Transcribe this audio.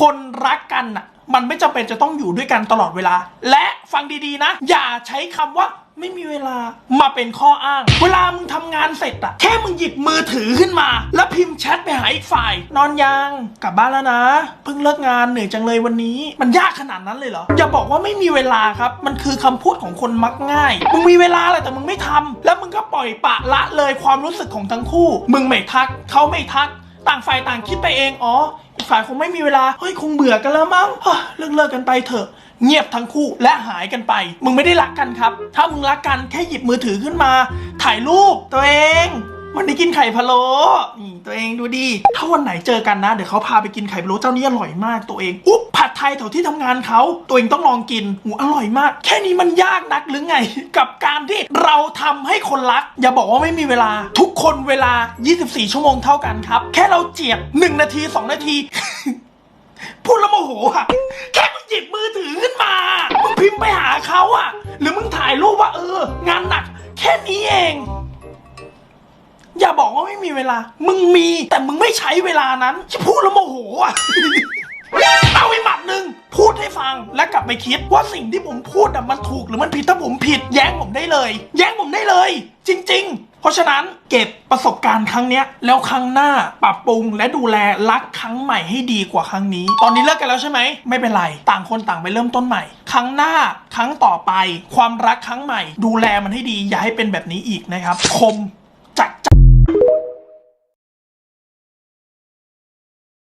คนรักกันน่ะมันไม่จำเป็นจะต้องอยู่ด้วยกันตลอดเวลา และฟังดีๆนะ อย่าใช้คำว่าไม่มีเวลามาเป็นข้ออ้าง เวลามึงทำงานเสร็จอะแค่มึงหยิบมือถือขึ้นมา แล้วพิมพ์แชทไปหาอีกฝ่าย นอนยังกลับบ้านแล้วนะ เพิ่งเลิกงานเหนื่อยจังเลยวันนี้ มันยากขนาดนั้นเลยเหรอ อย่าบอกว่าไม่มีเวลาครับ มันคือคำพูดของคนมักง่าย มึงมีเวลาแหละแต่มึงไม่ทำแล้วมึงก็ปล่อยปะละเลยความรู้สึกของทั้งคู่ มึงไม่ทัก เขาไม่ทัก ต่างฝ่ายต่างคิดไปเองอ๋ออีกฝ่ายคงไม่มีเวลาเฮ้ยคงเบื่อกันแล้วมั้งเฮ้ยเลิกเลิกกันไปเถอะ เงียบทั้งคู่และหายกันไป มึงไม่ได้รักกันครับ ถ้ามึงรักกันแค่หยิบมือถือขึ้นมา ถ่ายรูปตัวเอง วันนี้กินไข่พะโล้นี่ตัวเองดูดีถ้าวันไหนเจอกันนะ เดี๋ยวเขาพาไปกินไข่พะโล้เจ้านี้อร่อยมากตัวเองอุ๊บผัดไทยแถวที่ทำงานเขาตัวเองต้องลองกินหูอร่อยมาก แค่นี้มันยากนักหรือไง กับการที่เราทำให้คนรัก อย่าบอกว่าไม่มีเวลา ทุกคนเวลา 24 ชั่วโมงเท่ากันครับ แค่เราเจียบ1นาที 2 นาทีพูดแล้วโมโหอะแค่มึงหยิบมือถือขึ้นมามึงพิมพ์ไปหาเขาอะหรือมึงถ่ายรูปว่าเออ งานหนัก แค่นี้เอง ม่มีเวลา มึงมี แต่มึงไม่ใช้เวลานั้นที่พูดแล้วโมโหอะเอาไปหมัดหนึ่งพูดให้ฟังและกลับไปคิดว่าสิ่งที่ผมพูดอะมันถูกหรือมันผิดถ้าผมผิด แย้งผมได้เลย แย้งผมได้เลย จริง ๆ เพราะฉะนั้นเก็บประสบการณ์ครั้งเนี้ยแล้วครั้งหน้าปรับปรุงและดูแลรักครั้งใหม่ให้ดีกว่าครั้งนี้ ตอนนี้เลิกกันแล้วใช่ไหมไม่เป็นไร ต่างคนต่างไปเริ่มต้นใหม่ ครั้งหน้าครั้งต่อไป ความรักครั้งใหม่ ดูแลมันให้ดีอย่าให้เป็นแบบนี้อีกนะครับคม